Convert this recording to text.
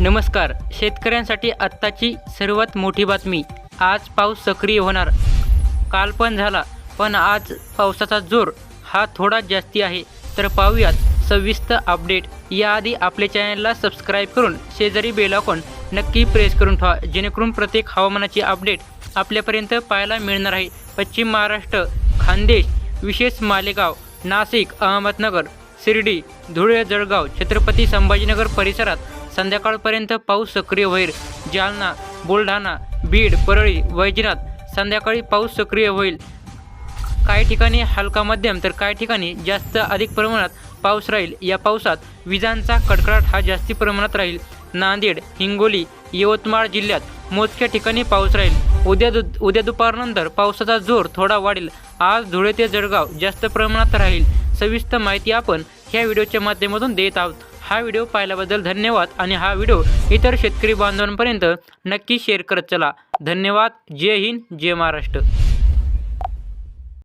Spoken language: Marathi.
नमस्कार. शेतकऱ्यांसाठी आत्ताची सर्वात मोठी बातमी. आज पाऊस सक्रिय होणार. काल पण झाला पण आज पावसाचा जोर हा थोडा जास्ती आहे. तर पाहूयात सविस्तर अपडेट. याआधी आपल्या चॅनलला सबस्क्राईब करून शेजारी बेल नक्की प्रेस करून ठेवा जेणेकरून प्रत्येक हवामानाची अपडेट आपल्यापर्यंत पाहायला मिळणार आहे. पश्चिम महाराष्ट्र खानदेश विशेष मालेगाव नाशिक अहमदनगर शिर्डी धुळे जळगाव छत्रपती संभाजीनगर परिसरात संध्याकाळपर्यंत पाऊस सक्रिय होईल. जालना बुलढाणा बीड परळी वैजनाथ संध्याकाळी पाऊस सक्रिय होईल. काही ठिकाणी हलका मध्यम तर काही ठिकाणी जास्त अधिक प्रमाणात पाऊस राहील. या पावसात विजांचा कडकडाट हा जास्ती प्रमाणात राहील. नांदेड हिंगोली यवतमाळ जिल्ह्यात मोजक्या ठिकाणी पाऊस राहील. उद्या दु उद्या दुपारनंतर पावसाचा जोर थोडा वाढेल. आज धुळे ते जळगाव जास्त प्रमाणात राहील. सविस्तर माहिती आपण ह्या व्हिडिओच्या माध्यमातून देत आहोत. हा व्हिडिओ पाहिल्याबद्दल धन्यवाद आणि हा व्हिडिओ इतर शेतकरी बांधवांपर्यंत नक्की शेअर करत चला. धन्यवाद. जय हिंद. जय महाराष्ट्र.